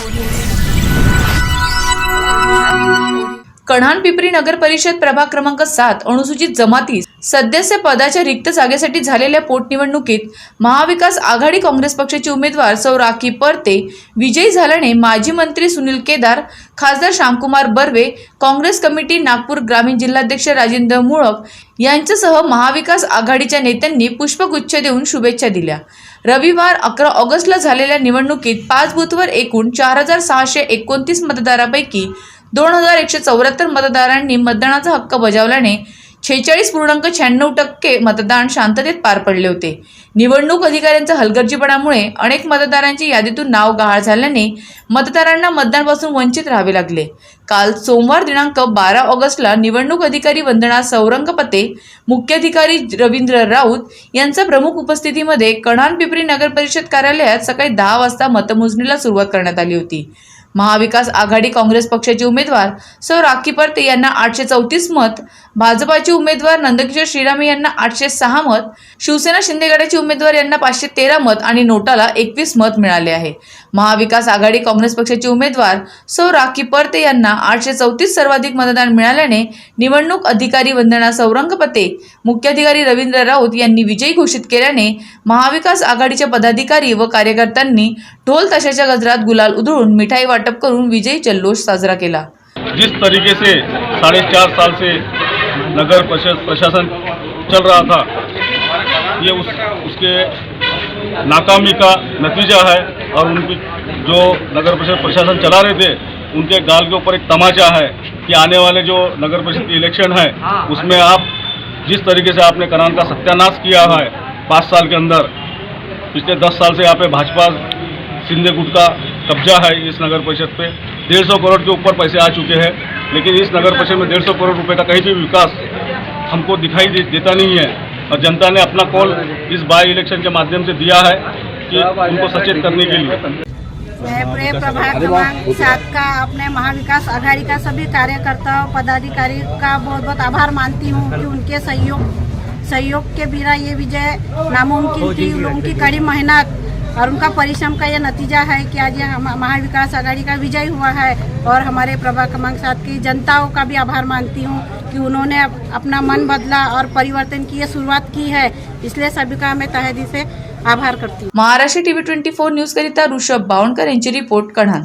Audio कढाण Pipri नगर परिषद प्रभाग क्रमांक सात अनुसूचित जमाती सदस्य पदाच्या रिक्त जागेसाठी झालेल्या पोटनिवडणुकीत महाविकास आघाडी काँग्रेस पक्षाचे उमेदवार सौ राखी परते विजयी झाल्याने माजी मंत्री सुनील केदार खासदार श्यामकुमार बर्वे काँग्रेस कमिटी नागपूर ग्रामीण जिल्हाध्यक्ष राजेंद्र मुळक यांच्यासह महाविकास आघाडीच्या नेत्यांनी पुष्पगुच्छ देऊन शुभेच्छा दिल्या. रविवार अकरा ऑगस्टला झालेल्या निवडणुकीत पाच बूथवर एकूण चार हजार सहाशे एकोणतीस मतदारापैकी दोन हजार एकशे चौऱ्याहत्तर मतदारांनी मतदानाचा हक्क बजावल्याने छेचाळीस पूर्णांक शहाण्णव टक्के मतदान शांततेत पार पडले होते. निवडणूक अधिकाऱ्यांच्या हलगर्जीपणामुळे अनेक मतदारांची यादीतून नाव गहाळ झाल्याने मतदारांना मतदानापासून वंचित राहावे लागले. काल सोमवार दिनांक बारा ऑगस्टला निवडणूक अधिकारी वंदना सौरंगपते मुख्याधिकारी रवींद्र राऊत यांच्या प्रमुख उपस्थितीमध्ये कणान पिपरी नगर परिषद कार्यालयात सकाळी दहा वाजता मतमोजणीला सुरुवात करण्यात आली होती. महाविकास आघाडी काँग्रेस पक्षाचे उमेदवार सौ राखी परते यांना आठशे चौतीस मत भाजपाचे उमेदवार नंदकिशोर श्रीरामे यांना आठशे सहा मत शिवसेना शिंदेगडाचे उमेदवार यांना पाचशे तेरा मत आणि नोटाला एकवीस मत मिळाले आहे. महाविकास आघाडी काँग्रेस पक्षाचे उमेदवार सौ राखी परते यांना आठशे चौतीस सर्वाधिक मतदान मिळाल्याने निवडणूक अधिकारी वंदना सौरंगपते मुख्याधिकारी रवींद्र राऊत यांनी विजयी घोषित केल्याने महाविकास आघाडीच्या पदाधिकारी व कार्यकर्त्यांनी ढोल ताशाच्या गजरात गुलाल उधळून मिठाई वाटप करून विजयी जल्लोष साजरा केला. जिस तरीके से साढ़े चार साल से नगर प्रशासन चल रहा था, ये उस उसके नाकामी का नतीजा है और उनकी जो नगर परिषद प्रशासन चला रहे थे, उनके गाल के ऊपर एक तमाचा है कि आने वाले जो नगर परिषद की इलेक्शन है, उसमें आप जिस तरीके से आपने करान का सत्यानाश किया है पाँच साल के अंदर, पिछले दस साल से यहाँ पे भाजपा सिंधे गुट का कब्जा है इस नगर परिषद पे। डेढ़ सौ करोड़ के ऊपर पैसे आ चुके हैं लेकिन इस नगर परिषद में डेढ़ सौ करोड़ रुपए का कहीं भी विकास हमको दिखाई दे, देता नहीं है। और जनता ने अपना कॉल इस बाई इलेक्शन के माध्यम से दिया है कि उनको सचेत करने के लिए। मैं प्रेम प्रभात सात का अपने महाविकास आघाड़ी का सभी कार्यकर्ताओं पदाधिकारी का बहुत बहुत आभार मानती हूँ कि उनके सहयोग सहयोग के बिना ये विजय नामुमकिन थी उनकी कड़ी मेहनत और उनका परिश्रम का यह नतीजा है कि आज यह महाविकास आघाड़ी का विजय हुआ है और हमारे प्रभा क्रमांक साथ की जनताओं का भी आभार मानती हूँ कि उन्होंने अपना मन बदला और परिवर्तन की यह शुरुआत की है। इसलिए सभी का मैं तहदी से आभार करती हूँ। Maharashtra TV twenty four news करिता ऋषभ बावणकर रिपोर्ट कढाण